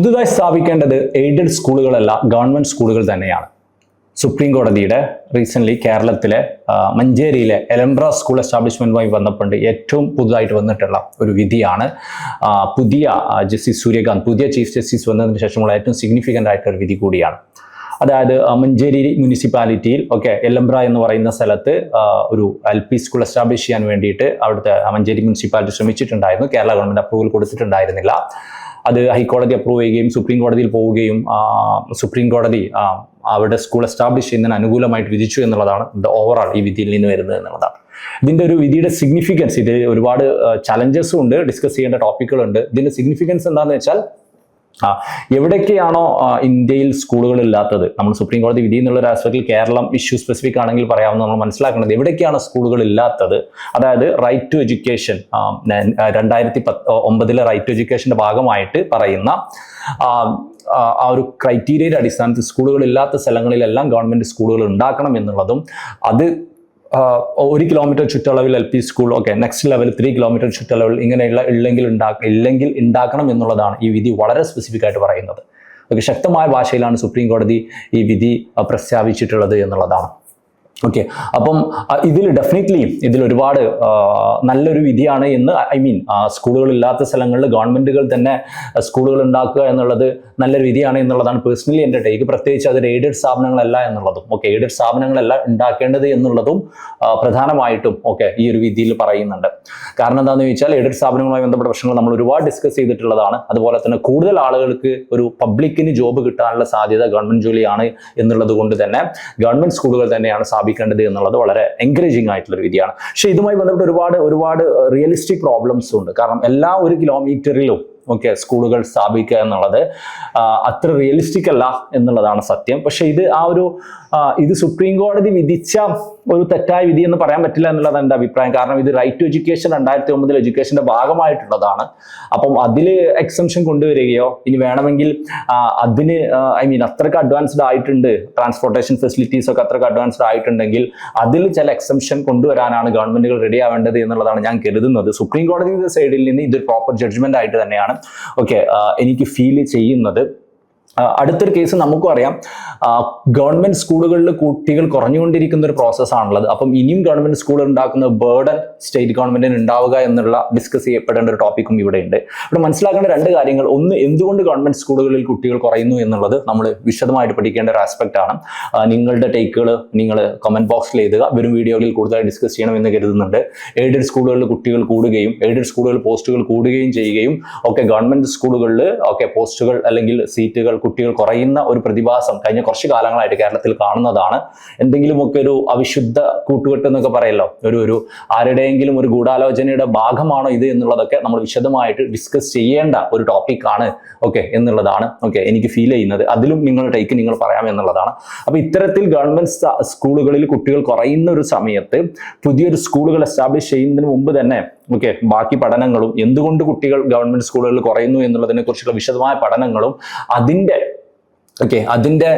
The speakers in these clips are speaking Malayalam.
പുതുതായി സ്ഥാപിക്കേണ്ടത് എയ്ഡഡ് സ്കൂളുകളല്ല ഗവൺമെന്റ് സ്കൂളുകൾ തന്നെയാണ്. സുപ്രീം കോടതിയുടെ റീസെന്റ് കേരളത്തിലെ മഞ്ചേരിയിലെ എലംബ്ര സ്കൂൾ എസ്റ്റാബ്ലിഷ്മെന്റുമായി ബന്ധപ്പെട്ട് ഏറ്റവും പുതുതായിട്ട് വന്നിട്ടുള്ള ഒരു വിധിയാണ്. പുതിയ ജസ്റ്റിസ് സൂര്യകാന്ത് പുതിയ ചീഫ് ജസ്റ്റിസ് വന്നതിന് ശേഷമുള്ള ഏറ്റവും സിഗ്നിഫിക്കന്റ് ആയിട്ടുള്ള വിധി കൂടിയാണ്. അതായത് മഞ്ചേരി മുനിസിപ്പാലിറ്റിയിൽ ഓക്കെ എലംബ്ര എന്ന് പറയുന്ന സ്ഥലത്ത് ഒരു എൽ പി സ്കൂൾ എസ്റ്റാബ്ലിഷ് ചെയ്യാൻ വേണ്ടിയിട്ട് അവിടുത്തെ മഞ്ചേരി മുനിസിപ്പാലിറ്റി ശ്രമിച്ചിട്ടുണ്ടായിരുന്നു. കേരള ഗവൺമെന്റ് അപ്രൂവൽ കൊടുത്തിട്ടുണ്ടായിരുന്നില്ല. അത് ഹൈക്കോടതി അപ്രൂവ് ചെയ്യുകയും സുപ്രീം കോടതിയിൽ പോവുകയും സുപ്രീം കോടതി അവിടെ സ്കൂൾ എസ്റ്റാബ്ലിഷ് ചെയ്യുന്നതിന് അനുകൂലമായിട്ട് വിധിച്ചു എന്നുള്ളതാണ് ഓവറോൾ ഈ വിധിയിൽ നിന്ന് വരുന്നത് എന്നുള്ളതാണ്. ഇതിന്റെ ഒരു വിധിയുടെ സിഗ്നിഫിക്കൻസ് ഇതിൽ ഒരുപാട് ചലഞ്ചസും ഉണ്ട് ഡിസ്കസ് ചെയ്യേണ്ട ടോപ്പിക്കുകളുണ്ട് ഇതിന്റെ സിഗ്നിഫിക്കൻസ് എന്താണെന്ന് വെച്ചാൽ എവിടെയൊക്കെയാണോ ഇന്ത്യയിൽ സ്കൂളുകൾ ഇല്ലാത്തത് നമ്മൾ സുപ്രീം കോടതി വിധി എന്നുള്ള ഒരു ആസ്പെക്റ്റിൽ കേരളം ഇഷ്യൂ സ്പെസിഫിക് ആണെങ്കിൽ പറയാവുന്ന നമ്മൾ മനസ്സിലാക്കേണ്ടത് എവിടെയൊക്കെയാണ് സ്കൂളുകൾ ഇല്ലാത്തത് അതായത് റൈറ്റ് ടു എഡ്യൂക്കേഷൻ രണ്ടായിരത്തി പത്ത് ഒമ്പതിലെ റൈറ്റ് ടു എഡ്യൂക്കേഷന്റെ ഭാഗമായിട്ട് പറയുന്ന ആ, ഒരു ക്രൈറ്റീരിയയുടെ അടിസ്ഥാനത്തിൽ സ്കൂളുകൾ ഇല്ലാത്ത സ്ഥലങ്ങളിലെല്ലാം ഗവൺമെന്റ് സ്കൂളുകൾ ഉണ്ടാക്കണം എന്നുള്ളതും അത് ഒരു കിലോമീറ്റർ ചുറ്റളവിൽ L P school okay next level three kilometre ചുറ്റളവിൽ ഇങ്ങനെയുള്ള ഇല്ലെങ്കിൽ ഉണ്ടാക്ക ഇല്ലെങ്കിൽ ഉണ്ടാക്കണം എന്നുള്ളതാണ് ഈ വിധി വളരെ സ്പെസിഫിക് ആയിട്ട് പറയുന്നത്. ഓക്കെ ശക്തമായ ഭാഷയിലാണ് സുപ്രീം കോടതി ഈ വിധി പ്രസ്താവിച്ചിട്ടുള്ളത് എന്നുള്ളതാണ്. ഓക്കെ അപ്പം ഇതിൽ ഡെഫിനറ്റ്ലി ഇതിൽ ഒരുപാട് നല്ലൊരു വിധിയാണ് എന്ന് ഐ മീൻ സ്കൂളുകൾ ഇല്ലാത്ത സ്ഥലങ്ങളിൽ ഗവൺമെന്റുകൾ തന്നെ സ്കൂളുകൾ ഉണ്ടാക്കുക എന്നുള്ളത് നല്ലൊരു വിധിയാണ് എന്നുള്ളതാണ് പേഴ്സണലി എന്റെ ടേക്ക് പ്രത്യേകിച്ച് അതിൽ എയ്ഡഡ് സ്ഥാപനങ്ങളല്ല എന്നുള്ളതും ഓക്കെ എയ്ഡഡ് സ്ഥാപനങ്ങളല്ല ഉണ്ടാക്കേണ്ടത് എന്നുള്ളതും പ്രധാനമായിട്ടും ഓക്കെ ഈ ഒരു വിധിയിൽ പറയുന്നുണ്ട്. കാരണം എന്താണെന്ന് ചോദിച്ചാൽ എയ്ഡഡ് സ്ഥാപനങ്ങളുമായി ബന്ധപ്പെട്ട പ്രശ്നങ്ങൾ നമ്മൾ ഒരുപാട് ഡിസ്കസ് ചെയ്തിട്ടുള്ളതാണ്. അതുപോലെ തന്നെ കൂടുതൽ ആളുകൾക്ക് ഒരു പബ്ലിക്കിന് ജോബ് കിട്ടാനുള്ള സാധ്യത ഗവൺമെന്റ് ജോലിയാണ് എന്നുള്ളത് കൊണ്ട് തന്നെ ഗവൺമെന്റ് സ്കൂളുകൾ തന്നെയാണ് സ്ഥാപിക്കേണ്ടത് എന്നുള്ളത് വളരെ എൻകറേജിങ് ആയിട്ടുള്ള ഒരു വിധിയാണ്. പക്ഷേ ഇതുമായി ബന്ധപ്പെട്ട് ഒരുപാട് ഒരുപാട് റിയലിസ്റ്റിക് പ്രോബ്ലംസ് ഉണ്ട്. കാരണം എല്ലാ ഒരു കിലോമീറ്ററിലും ഓക്കെ സ്കൂളുകൾ സ്ഥാപിക്കുക എന്നുള്ളത് അത്ര റിയലിസ്റ്റിക് അല്ല എന്നുള്ളതാണ് സത്യം. പക്ഷെ ഇത് ആ ഒരു ഇത് സുപ്രീം കോടതി വിധിച്ച ഒരു തെറ്റായ വിധി എന്ന് പറയാൻ പറ്റില്ല എന്നുള്ളതാണ് എന്റെ അഭിപ്രായം. കാരണം ഇത് റൈറ്റ് ടു എഡ്യൂക്കേഷൻ രണ്ടായിരത്തി ഒമ്പതിൽ എഡ്യൂക്കേഷന്റെ ഭാഗമായിട്ടുള്ളതാണ്. അപ്പം അതിൽ എക്സംഷൻ കൊണ്ടുവരികയോ ഇനി വേണമെങ്കിൽ അതിന് ഐ മീൻ അത്രയ്ക്ക് അഡ്വാൻസ്ഡ് ആയിട്ടുണ്ട്. ട്രാൻസ്പോർട്ടേഷൻ ഫെസിലിറ്റീസ് ഒക്കെ അത്രയ്ക്ക് അഡ്വാൻസ്ഡ് ആയിട്ടുണ്ടെങ്കിൽ അതിൽ ചില എക്സംഷൻ കൊണ്ടുവരാനാണ് ഗവൺമെന്റുകൾ റെഡി ആവേണ്ടത് എന്നുള്ളതാണ് ഞാൻ കരുതുന്നത്. സുപ്രീം കോടതിയുടെ സൈഡിൽ നിന്ന് ഇതൊരു പ്രോപ്പർ ജഡ്ജ്മെന്റ് ആയിട്ട് തന്നെയാണ് ഓക്കെ എനിക്ക് ഫീൽ ചെയ്യുന്നത് അടുത്തൊരു കേസ് നമുക്കും അറിയാം. ഗവൺമെന്റ് സ്കൂളുകളിൽ കുട്ടികൾ കുറഞ്ഞുകൊണ്ടിരിക്കുന്ന ഒരു പ്രോസസ് പ്രോസസ്സാണുള്ളത് അപ്പം ഇനിയും ഗവൺമെന്റ് സ്കൂളുകൾ ഉണ്ടാക്കുന്ന ബേർഡൻ സ്റ്റേറ്റ് ഗവൺമെന്റിന് ഉണ്ടാവുക എന്നുള്ള ഡിസ്കസ് ചെയ്യപ്പെടേണ്ട ഒരു ടോപ്പിക്കും ഇവിടെയുണ്ട്. ഇവിടെ മനസ്സിലാക്കേണ്ട രണ്ട് കാര്യങ്ങൾ. ഒന്ന് എന്തുകൊണ്ട് ഗവൺമെന്റ് സ്കൂളുകളിൽ കുട്ടികൾ കുറയുന്നു എന്നുള്ളത് നമ്മൾ വിശദമായിട്ട് പഠിക്കേണ്ട ഒരു ആസ്പെക്റ്റ് ആണ്. നിങ്ങളുടെ ടേക്കുകൾ നിങ്ങൾ കമന്റ് ബോക്സിൽ എഴുതുക. വരും വീഡിയോകളിൽ കൂടുതലായി ഡിസ്കസ് ചെയ്യണം എന്ന് കരുതുന്നുണ്ട്. എയ്ഡഡ് സ്കൂളുകളിൽ കുട്ടികൾ കൂടുകയും എയ്ഡഡ് സ്കൂളുകളിൽ പോസ്റ്റുകൾ കൂടുകയും ചെയ്യുകയും ഒക്കെ ഗവൺമെന്റ് സ്കൂളുകളിൽ ഒക്കെ പോസ്റ്റുകൾ അല്ലെങ്കിൽ സീറ്റുകൾ കുട്ടികൾ കുറയുന്ന ഒരു പ്രതിഭാസം കഴിഞ്ഞ കുറച്ച് കാലങ്ങളായിട്ട് കേരളത്തിൽ കാണുന്നതാണ്. എന്തെങ്കിലുമൊക്കെ ഒരു അവിശുദ്ധ കൂട്ടുകെട്ട് എന്നൊക്കെ പറയല്ലോ. ഒരു ഒരു ആരുടെയെങ്കിലും ഒരു ഗൂഢാലോചനയുടെ ഭാഗമാണോ ഇത് എന്നുള്ളതൊക്കെ നമ്മൾ വിശദമായിട്ട് ഡിസ്കസ് ചെയ്യേണ്ട ഒരു ടോപ്പിക്കാണ് ഓക്കെ എന്നുള്ളതാണ്. ഓക്കെ എനിക്ക് ഫീൽ ചെയ്യുന്നത്. അതിലും നിങ്ങൾ ടൈക്ക് നിങ്ങൾ പറയാം എന്നുള്ളതാണ്. അപ്പോൾ ഇത്തരത്തിൽ ഗവൺമെന്റ് സ്കൂളുകളിൽ കുട്ടികൾ കുറയുന്ന ഒരു സമയത്ത് പുതിയൊരു സ്കൂളുകൾ എസ്റ്റാബ്ലിഷ് ചെയ്യുന്നതിന് മുമ്പ് തന്നെ ഓക്കെ ബാക്കി പഠനങ്ങളും എന്തുകൊണ്ട് കുട്ടികൾ ഗവൺമെന്റ് സ്കൂളുകളിൽ കുറയുന്നു എന്നുള്ളതിനെ കുറിച്ചുള്ള വിശദമായ പഠനങ്ങളും അതിന്റെ ഓക്കെ അതിന്റെ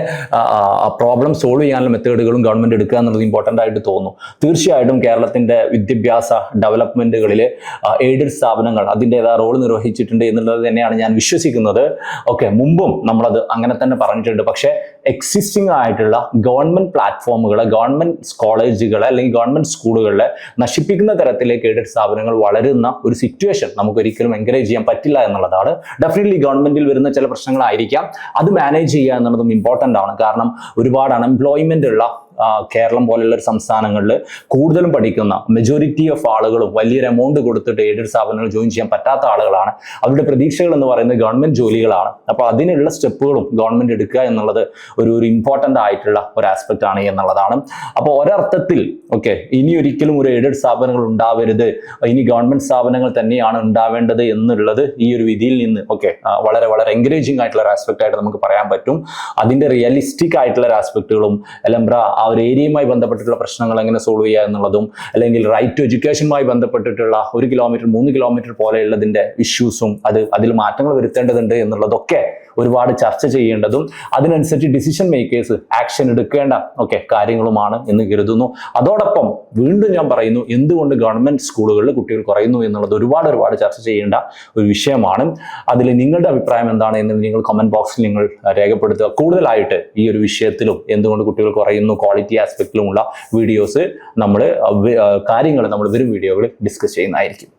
പ്രോബ്ലം സോൾവ് ചെയ്യാനുള്ള മെത്തേഡുകളും ഗവൺമെന്റ് എടുക്കുക എന്നുള്ളത് ഇമ്പോർട്ടന്റ് ആയിട്ട് തോന്നുന്നു. തീർച്ചയായിട്ടും കേരളത്തിന്റെ വിദ്യാഭ്യാസ ഡെവലപ്മെന്റുകളിൽ എയ്ഡഡ് സ്ഥാപനങ്ങൾ അതിന്റെതായ റോൾ നിർവഹിച്ചിട്ടുണ്ട് എന്നുള്ളത് തന്നെയാണ് ഞാൻ വിശ്വസിക്കുന്നത്. ഓക്കെ മുമ്പും നമ്മളത് അങ്ങനെ തന്നെ പറഞ്ഞിട്ടുണ്ട്. പക്ഷേ എക്സിസ്റ്റിംഗ് ആയിട്ടുള്ള ഗവൺമെന്റ് പ്ലാറ്റ്ഫോമുകളെ ഗവൺമെന്റ് കോളേജുകളെ അല്ലെങ്കിൽ ഗവൺമെന്റ് സ്കൂളുകളെ നശിപ്പിക്കുന്ന തരത്തിലേക്ക് എയ്ഡഡ് സ്ഥാപനങ്ങൾ വളരുന്ന ഒരു സിറ്റുവേഷൻ നമുക്ക് ഒരിക്കലും എൻകറേജ് ചെയ്യാൻ പറ്റില്ല എന്നുള്ളതാണ്. ഡെഫിനറ്റ്ലി ഗവൺമെന്റിൽ വരുന്ന ചില പ്രശ്നങ്ങളായിരിക്കാം. അത് മാനേജ് ചെയ്യുക എന്നുള്ളതും ഇമ്പോർട്ടന്റ് ആണ്. കാരണം ഒരുപാട് അൺഎംപ്ലോയ്മെന്റ് ഉള്ള കേരളം പോലെയുള്ള ഒരു സംസ്ഥാനങ്ങളിൽ കൂടുതലും പഠിക്കുന്ന മെജോറിറ്റി ഓഫ് ആളുകളും വലിയൊരു എമൗണ്ട് കൊടുത്തിട്ട് എയ്ഡഡ് സ്ഥാപനങ്ങൾ ജോയിൻ ചെയ്യാൻ പറ്റാത്ത ആളുകളാണ്. അവരുടെ പ്രതീക്ഷകൾ എന്ന് പറയുന്നത് ഗവൺമെന്റ് ജോലികളാണ്. അപ്പോൾ അതിനുള്ള സ്റ്റെപ്പുകളും ഗവൺമെന്റ് എടുക്കുക എന്നുള്ളത് ഒരു ഒരു ഇമ്പോർട്ടന്റ് ആയിട്ടുള്ള ഒരു ആസ്പെക്ട് ആണ് എന്നുള്ളതാണ്. അപ്പോൾ ഒരർത്ഥത്തിൽ ഓക്കെ ഇനി ഒരിക്കലും ഒരു എയ്ഡഡ് സ്ഥാപനങ്ങൾ ഉണ്ടാവരുത്. ഇനി ഗവൺമെന്റ് സ്ഥാപനങ്ങൾ തന്നെയാണ് ഉണ്ടാവേണ്ടത് എന്നുള്ളത് ഈ ഒരു വിധിയിൽ നിന്ന് ഓക്കെ വളരെ വളരെ എൻകറേജിംഗ് ആയിട്ടുള്ള ഒരു ആസ്പെക്ട് ആയിട്ട് നമുക്ക് പറയാൻ പറ്റും. അതിന്റെ റിയലിസ്റ്റിക് ആയിട്ടുള്ള ഒരു ആസ്പെക്റ്റുകളും എലംബ്ര ആ ഒരു ഏരിയയുമായി ബന്ധപ്പെട്ടിട്ടുള്ള പ്രശ്നങ്ങൾ എങ്ങനെ സോൾവ് ചെയ്യുക എന്നുള്ളതും അല്ലെങ്കിൽ റൈറ്റ് ടു എഡ്യൂക്കേഷനുമായി ബന്ധപ്പെട്ടിട്ടുള്ള ഒരു കിലോമീറ്റർ മൂന്ന് കിലോമീറ്റർ പോലെയുള്ളതിന്റെ ഇഷ്യൂസും അത് അതിൽ മാറ്റങ്ങൾ വരുത്തേണ്ടതുണ്ട് എന്നുള്ളതൊക്കെ ഒരുപാട് ചർച്ച ചെയ്യേണ്ടതും അതിനനുസരിച്ച് ഡിസിഷൻ മേക്കേഴ്സ് ആക്ഷൻ എടുക്കേണ്ട ഒക്കെ കാര്യങ്ങളുമാണ് എന്ന് കരുതുന്നു. അതോടൊപ്പം വീണ്ടും ഞാൻ പറയുന്നു എന്തുകൊണ്ട് ഗവൺമെന്റ് സ്കൂളുകളിൽ കുട്ടികൾ കുറയുന്നു എന്നുള്ളത് ഒരുപാട് ഒരുപാട് ചർച്ച ചെയ്യേണ്ട ഒരു വിഷയമാണ്. അതിൽ നിങ്ങളുടെ അഭിപ്രായം എന്താണ് എന്ന് നിങ്ങൾ കമന്റ് ബോക്സിൽ നിങ്ങൾ രേഖപ്പെടുത്തുക. കൂടുതലായിട്ട് ഈ ഒരു വിഷയത്തിലും എന്തുകൊണ്ട് കുട്ടികൾ കുറയുന്നു ക്വാളിറ്റി ആസ്പെക്റ്റിലുമുള്ള വീഡിയോസ് നമ്മൾ കാര്യങ്ങൾ നമ്മൾ വരും വീഡിയോകൾ ഡിസ്കസ് ചെയ്യുന്നതായിരിക്കും.